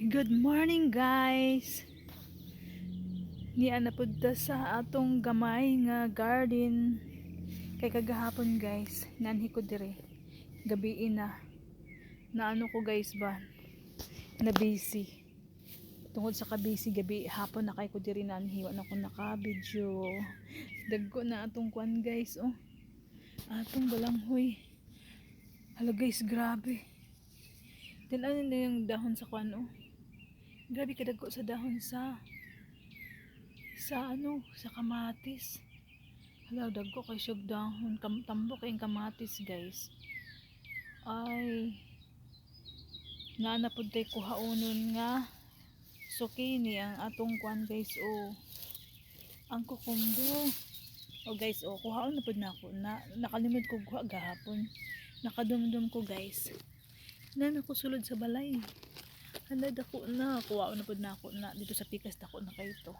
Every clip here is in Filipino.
Good morning guys. Niya na pudta sa atong gamay nga garden. Kay kagahapon guys, nanhi ko dire. Gabi na. Na ano ko guys ba? Na busy. Tungod sa ka-busy gabi hapon na kay ko diri nanhi wa na ko naka-video. Dagko na atong kwan guys oh. Atong balanghoy. Hala guys, grabe. Tinan na yung dahon sa kwan oh. Grabe kadagko sa dahon sa sa ano, sa kamatis. Hala, dagko kay siyog dahon. Kam, tambo kay kamatis, guys. Ay, naanapod tay kuhaunon nga sukini ang atong kwan, guys, oh. Ang kukumbo. Oh, guys, oh, kuhaon na pod na ako. Na, nakalimod ko kuha gahapon. Nakadumdum ko, guys. Na nakusulod sa balay. Hala dako na, kuwao na pud na ako na dito sa pikas dako na kay ito.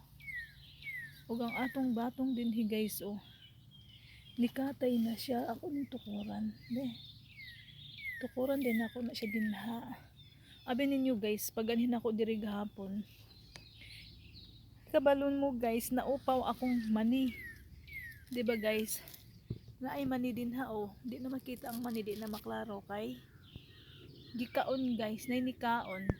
Ug ang atong batong dinhi guys oh. Nikatay na siya ako ng tukuran. Be. Tukuran din ako na siya dinha. Abi ninyo guys, pag anhin ako diri gahapon. Kabalon mo guys, naupaw akong mani. 'Di ba guys? Naay mani din ha oh. Di na makita ang mani, di na maklaro kay gikaon guys, nay ni kaon.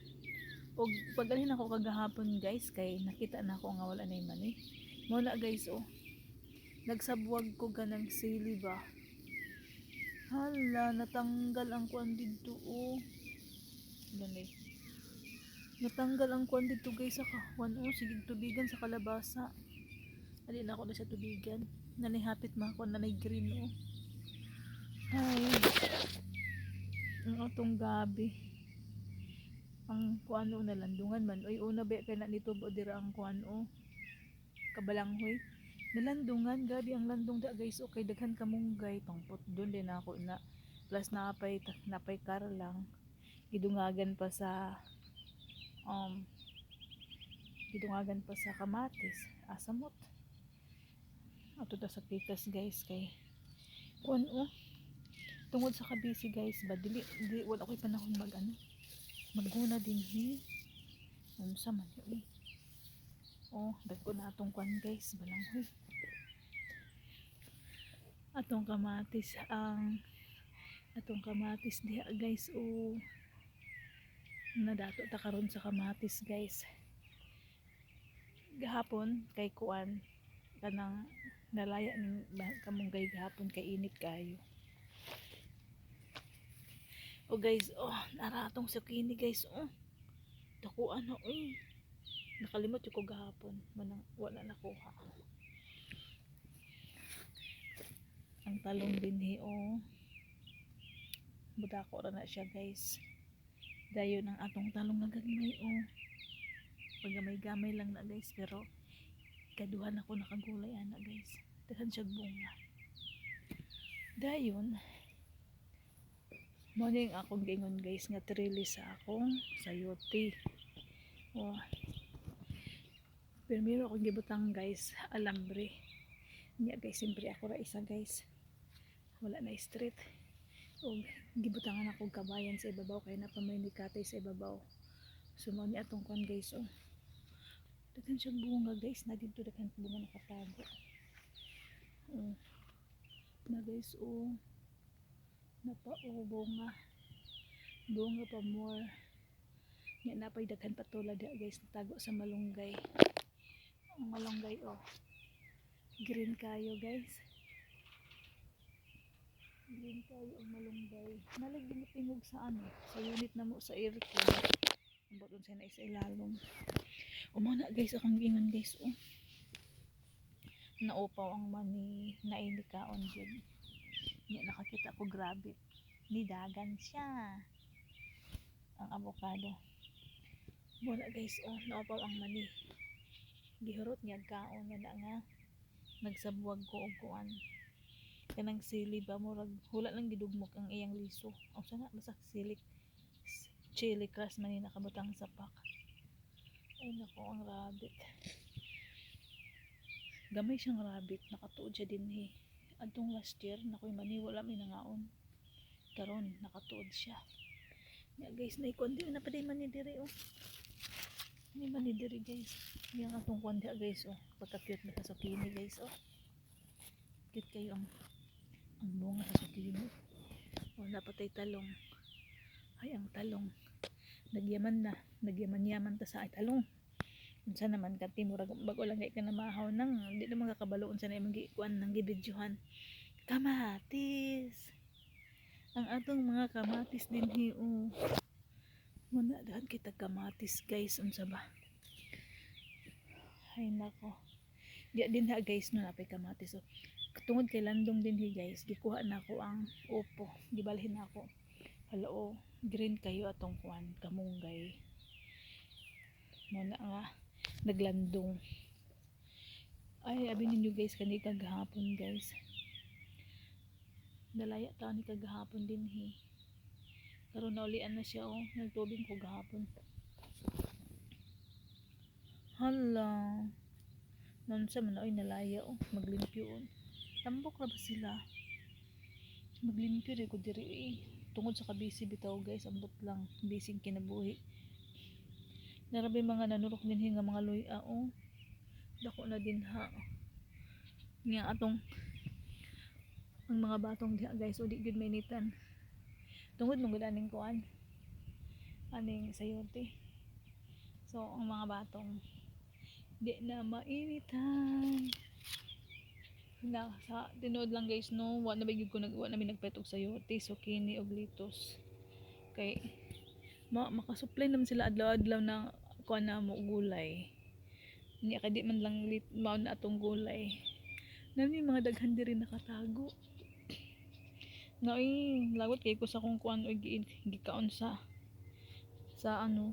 Og pagdalhin ako kagahapon guys kay nakita na ako nga wala na yung mani. Muna guys oh. Nagsabwag ko ganang sili ba. Hala, natanggal ang kuan dito oh. Ganun Natanggal ang kuan dito guys sa kawan oh. Sige tubigan sa kalabasa. Ali na ako na sa tubigan. Nanihapit ma ako nanay green oh. Ay. Ang atong gabi ang kuano na landungan man. Oy una ba kay na nito dira ang kuano. Kabalanghoy. Nalandungan gabi ang landong da guys. Okay daghan ka munggay pangpot. Doon din ako na. Plus napay napay kar lang. Gidungagan pa sa um gidungagan pa sa kamatis. Asamot ato ta sa pitas guys kay kuano. Tungod sa kabisi guys ba dili, dili wala ko'y panahon mag ano maguna din hi um sa man eh oh dagko na atong kwan guys. Balang huy atong kamatis ang atong kamatis diha guys oh nadato ta karon sa kamatis guys. Gahapon kay kuan kanang nalaya ning kamunggay gahapon kay init kayo Oh guys, oh, naratong sakini guys, oh. Dako ano, eh. Nakalimot yung ko gahapon. Manang, wala nakuha. Ang talong din he, oh. Budako ra na siya guys. Dayo ng atong talong nga gagmay, oh. Pagamay-gamay lang na guys, pero kaduhan ako nakagulay ana guys. Dahan siya bunga. Dayon, Morning akong gingon guys nga trili sa akong sayote. Oh. Primero akong gibutang guys alambre. Nya guys siyempre ako ra isa guys. Wala na street. Og gibutangan ako kabayan sa ibabaw kay napamay ni katay sa ibabaw. So mo ni atong kon guys oh. Daghan siyang bunga guys na dito daghan bunga nakatago. Oh. Na guys oh napa o bunga pa more. Nga napay daghan patula dia guys. Natago sa malunggay. Ang malunggay oh. Green kayo guys. Green kayo ang malunggay. Nalagyan tingog sa ano? Sa unit na mo sa aircon. Ang button sa na isa ilalong umana guys akong gingan guys oh. Naupaw ang mani. Na inikaon dyan Nya nakakita ko grabe. Nidagan siya. Ang avocado. Wala guys, oh, naupaw ang mani. Gihurot niya kaon na na nga. Nagsabuwag ko og kuan. Kanang sili ba murag hula lang gidugmok ang iyang liso. O sana basta silik chili crust man ni nakabutang sa pak. Ay nako ang rabbit. Gamay siyang rabbit, nakatuod siya din eh adtong last year nakoy mani wala may nangaon karon nakatuod siya ya guys na ikon di na paday mani dire oh diri guys. Yang atong kuan diha guys oh. Pagka cute na sa zucchini guys oh. Cute kayo ang ang bunga sa zucchini. Oh, napatay talong. Ay, ang talong. Nagyaman na. Nagyaman-yaman ta sa ay talong. Unsa naman kati murag bago lang kay ka na mahaw nang di naman kakabalo unsa na imong gikuan nang gibidyohan. Kamatis. Ang atong mga kamatis din hi oh. Muna dahan kita kamatis guys unsa ba? Ay nako. Di din ha guys no napay kamatis oh. Tungod kay landong din hi guys, gikuha na ako ang upo. Gibalhin na ako. Hala oh, green kayo atong kuan kamunggay. Muna nga naglandong. Ay, abi ninyo guys kani kagahapon guys. Dalaya ta ni kagahapon din hi. Karon naulian na siya oh, nagtubig ko gahapon. Hala. Nun sa man ay nalaya oh, maglimpyo oh. Tambok na ba sila? Maglimpyo rin ko diri eh. Tungod sa kabisi bitaw guys, ambot lang. Bising kinabuhi. Narabi mga nanurok din nga mga luya oh. Dako na din ha. Nga atong ang mga batong diha guys, o di gud mainitan. Tungod mong gud aning kuan. Aning sayote. So ang mga batong di na mainitan na sa tinood lang guys no wa na bigid ko nag wa na nagpetog sa yote zucchini og litos kay ma makasupply naman sila adlaw-adlaw na kuan na mo gulay. Niya kay di man lang lit mao na atong gulay. Nami mga daghan diri nakatago. Na ay lagot kay ko sa kung kuan og gi- gikaon sa sa ano.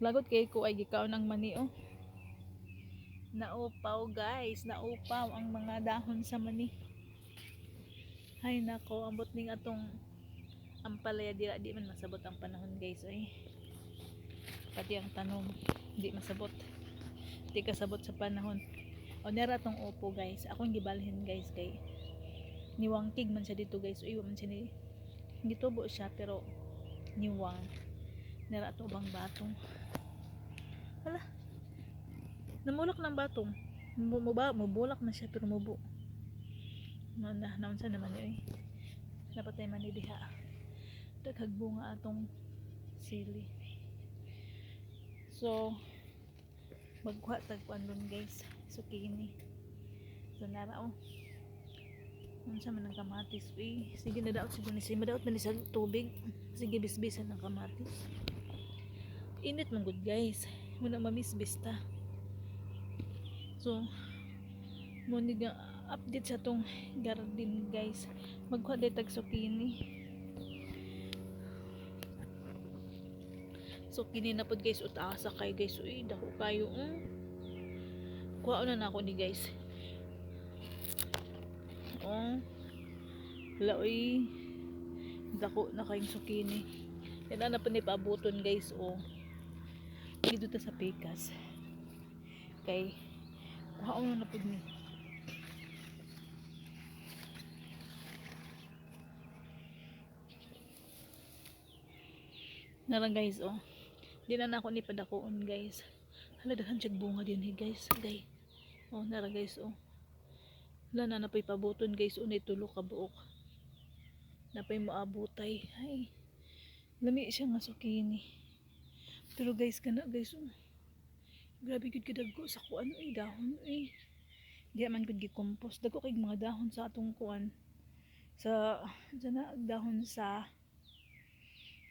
Lagot kay ko ay gikaon ang mani oh. Naupaw guys. Naupaw ang mga dahon sa mani. Ay nako ambot ning atong ampalaya dira. Di man masabot ang panahon guys ay pati ang tanom di masabot. Di kasabot sa panahon. O nera tong upo guys. Akong gibalhin guys kay niwangkig man siya dito guys. O iwa man siya ni gitubo siya pero niwang nera to bang batong. Hala. Namulak ng batong. Mu- muba mubulak na siya pero mubo na na naunsa naman yun eh. Napatay man ni diha. Daghag bunga atong sili so magkuha tag kuan dun guys zucchini so nara oh. Unsa man ang kamatis eh sige na daot siguro ni si madaot man ni sa tubig. Sige bisbisan ng kamatis. Init man good guys. Muna mamisbis ta. So, mo ni nga update sa tong garden guys. Magkuha day tag zucchini. Zucchini na pod guys utaasa kay guys. Uy, dako kayo. Mm. Kuha na na ako ni guys. Oh. Wala uy. Dako na kayong zucchini. Yan na pa paabuton guys. Oh. Dito ta sa pikas. Kay Wow, na napod ni. Narang guys, oh. Di na ako ni padakoon, guys. Hala, daghan siya bunga din, eh, guys. Gay. Oh, nara guys, oh. Wala na napay pabuton, guys. Oh, tulo ka buok. Napay maabutay. Ay. Lami siya nga sukini. Pero guys, kana guys, oh. Grabe gud kadagko sa kuan ay dahon ay. Di man gud gi-compose. Dagko kay mga dahon sa atong kuan. Sa sa na dahon sa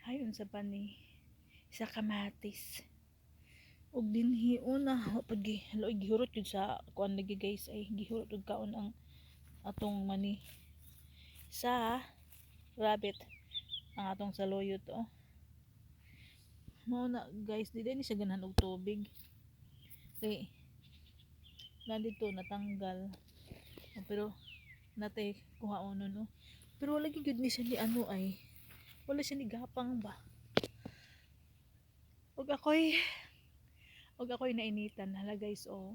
hayon sa pani sa kamatis. Og dinhi una pag gi gihurot gud sa kuan lagi guys ay gihurot og kaon ang atong mani. Sa rabbit ang atong saluyot oh. Mao na guys, di ni siya ganahan og tubig. Kay nandito natanggal. Oh, pero natay kuha uno no? Pero wala gyud ni siya ni ano ay wala siya ni gapang ba og ako'y og ako'y nainitan hala guys oh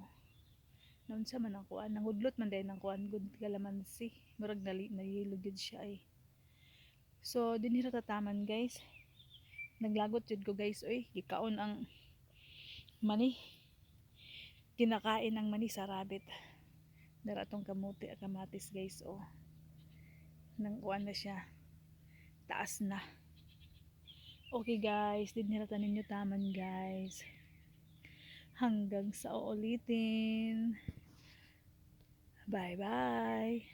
naun sa man ang kuan nangudlot man dahil ng kuan good kalamansi murag nali nahilo gyud siya ay so dinhi ra tataman guys naglagot jud ko guys oy gikaon ang mani. Kinakain ng mani sa rabbit. Daratong kamuti kamatis guys oh. Nang uwan na siya. Taas na. Okay guys, din nila tanin nyo taman guys. Hanggang sa uulitin. Bye bye.